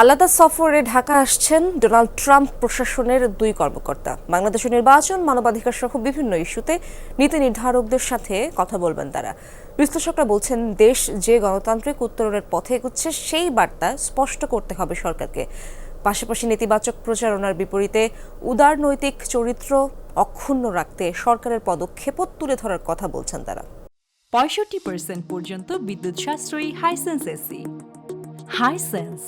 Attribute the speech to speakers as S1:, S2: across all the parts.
S1: আলাদা সফরে ঢাকা আসছেন ডোনাল্ড ট্রাম্প প্রশাসনের দুই কর্মকর্তা। বাংলাদেশের নির্বাচন মানবাধিকার সহ বিভিন্ন ইস্যুতে নীতি নির্ধারকদের সাথে কথা বলবেন তারা। বিশ্লেষকরা বলছেন, দেশ যে গণতান্ত্রিক উত্তরণের পথে এগুচ্ছে, সেই বার্তা স্পষ্ট করতে হবে সরকারকে। পাশাপাশি নেতিবাচক প্রচারণার বিপরীতে উদার নৈতিক চরিত্র অক্ষুণ্ণ রাখতে সরকারের পদক্ষেপও তুলে ধরার কথা বলছেন তারা।
S2: পঁয়ষট্টি পার্সেন্ট পর্যন্ত বিদ্যুৎ সাশ্রয়ী হাইসেন্স এসি হাইসেন্স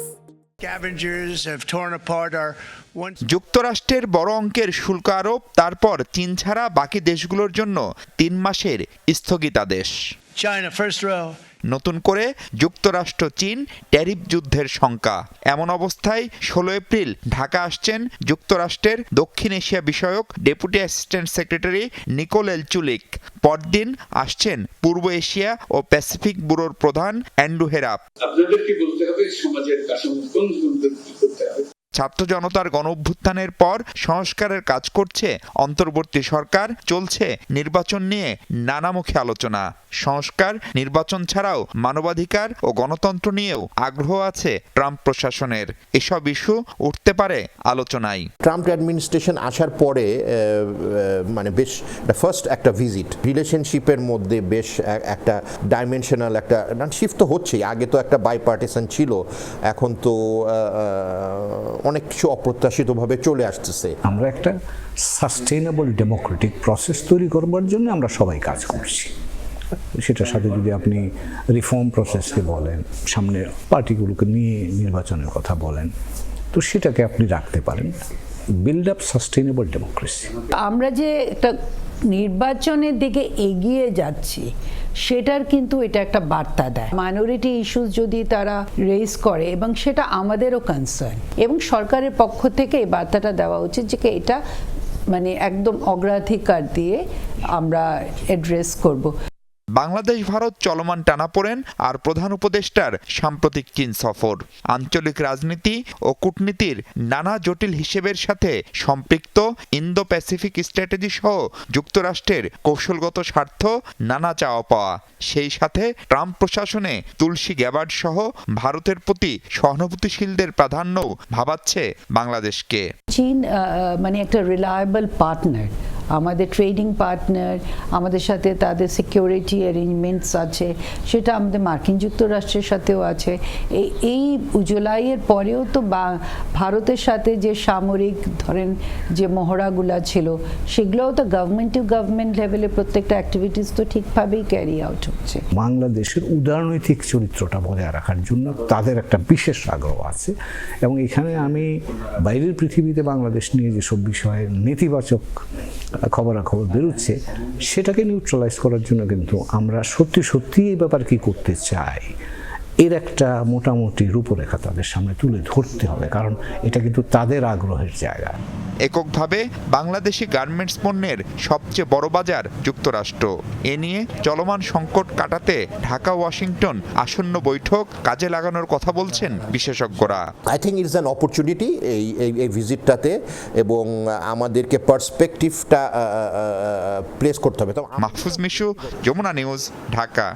S3: যুক্তরাষ্ট্রের বড় অঙ্কের শুল্ক আরোপ তারপর চীন ছাড়া বাকি দেশগুলোর জন্য তিন মাসের স্থগিতাদেশ।
S4: China first row.
S3: নতুন করে যুক্তরাষ্ট্র চীন ট্যারিফ যুদ্ধের শঙ্কা এমন অবস্থায় ষোলো এপ্রিল ঢাকা আসছেন যুক্তরাষ্ট্রের দক্ষিণ এশিয়া বিষয়ক deputy assistant secretary Nicole Chulick. পরদিন আসছেন পূর্ব এশিয়া ও প্যাসিফিক ব্যুরোর প্রধান অ্যান্ড্রু হেরাপ।
S5: আপনাদেরকে বলতে হবে সমাজের কাঠামো কোন করতে হবে?
S3: ছাত্র জনতার গণ অভ্যুত্থানের পর সংস্কারের কাজ করছে, অন্তর্বর্তী সরকার, চলছে নির্বাচন নিয়ে নানামুখী আলোচনা। সংস্কার, নির্বাচন ছাড়াও মানবাধিকার ও গণতন্ত্র নিয়েও আগ্রহ আছে ট্রাম্প প্রশাসনের। এসব ইস্যু উঠতে পারে আলোচনায়।
S6: ট্রাম্প অ্যাডমিনিস্ট্রেশন আসার পরে মানে বেশ ফার্স্ট একটা ভিজিট রিলেশনশিপের মধ্যে বেশ একটা ডাইমেনশনাল একটা শিফট তো হচ্ছেই। আগে তো একটা বাই পার্টিসান ছিল, এখন তো অনেক কিছু অপ্রত্যাশিতভাবে চলে আসতেছে।
S7: আমরা একটা সাস্টেইনেবল ডেমোক্রেটিক প্রসেস তৈরি করবার জন্য আমরা সবাই কাজ করছি। সেটার সাথে যদি আপনি রিফর্ম প্রসেসকে বলেন সামনে পার্টিগুলোকে নিয়ে নির্বাচনের কথা বলেন তো সেটাকে আপনি রাখতে পারেন। বিল্ড আপ সাস্টেইনেবল ডেমোক্রেসি
S8: আমরা যে একটা নির্বাচনের দিকে এগিয়ে যাচ্ছি, সেটার কিন্তু এটা একটা বার্তা দেয়। মাইনরিটি ইস্যুস যদি তারা রেজ করে, এবং সেটা আমাদেরও কনসার্ন এবং সরকারের পক্ষ থেকে এই বার্তাটা দেওয়া উচিত যে এটা মানে একদম অগ্রাধিকার দিয়ে আমরা অ্যাড্রেস করব।
S3: বাংলাদেশ, ভারত চলমান টানাপোড়েন আর প্রধান উপদেষ্টার সাম্প্রতিক চীন সফর। আঞ্চলিক রাজনীতি ও কূটনীতির নানা জটিল হিসেবের সাথে সম্পৃক্ত ইন্দো প্যাসিফিক স্ট্র্যাটেজি সহ যুক্তরাষ্ট্রের কৌশলগত স্বার্থ নানা চাওয়া পাওয়া। সেই সাথে ট্রাম্প প্রশাসনে তুলসী গ্যাবার্ড সহ ভারতের প্রতি সহানুভূতিশীলদের প্রাধান্যও ভাবাচ্ছে বাংলাদেশকে।
S8: চীন মানে একটা রিলায়েবল পার্টনার আমাদের ট্রেডিং পার্টনার আমাদের সাথে তাদের সিকিউরিটি অ্যারেঞ্জমেন্টস আছে, সেটা আমাদের মার্কিন যুক্তরাষ্ট্রের সাথেও আছে। এই এই জুলাইয়ের পরেও তো ভারতের সাথে যে সামরিক ধরেন যে মহড়াগুলা ছিল, সেগুলোও তো গভর্নমেন্ট টু গভর্নমেন্ট লেভেলে প্রত্যেকটা অ্যাক্টিভিটিস তো ঠিকভাবেই ক্যারি আউট হচ্ছে।
S7: বাংলাদেশের উদারনৈতিক চরিত্রটা বজায় রাখার জন্য তাদের একটা বিশেষ আগ্রহ আছে এবং এখানে আমি বাইরের পৃথিবীতে বাংলাদেশ নিয়ে যেসব বিষয়ে নেতিবাচক খবরাখবর বেরোচ্ছে, সেটাকে নিউট্রালাইজ করার জন্য কিন্তু আমরা সত্যি সত্যি এই ব্যাপার কি করতে চাই? এর একটা মোটামুটি রূপরেখা তাদের সামনে তুলে ধরতে হবে, কারণ এটা কিন্তু তাদের আগ্রহের জায়গা।
S3: এককভাবে বাংলাদেশি গার্মেন্টস পণ্যের সবচেয়ে বড় বাজার যুক্তরাষ্ট্র। এ নিয়ে চলমান সংকট কাটাতে ঢাকা ওয়াশিংটন আসন্ন বৈঠক কাজে লাগানোর কথা বলছেন বিশেষজ্ঞরা।
S6: I think it's an opportunity এই এই এই ভিজিটটাতে এবং আমাদেরকে পার্সপেক্টিভটা প্লেস করতে হবে। তো
S3: মাহফুজ মিশু যমুনা নিউজ ঢাকা।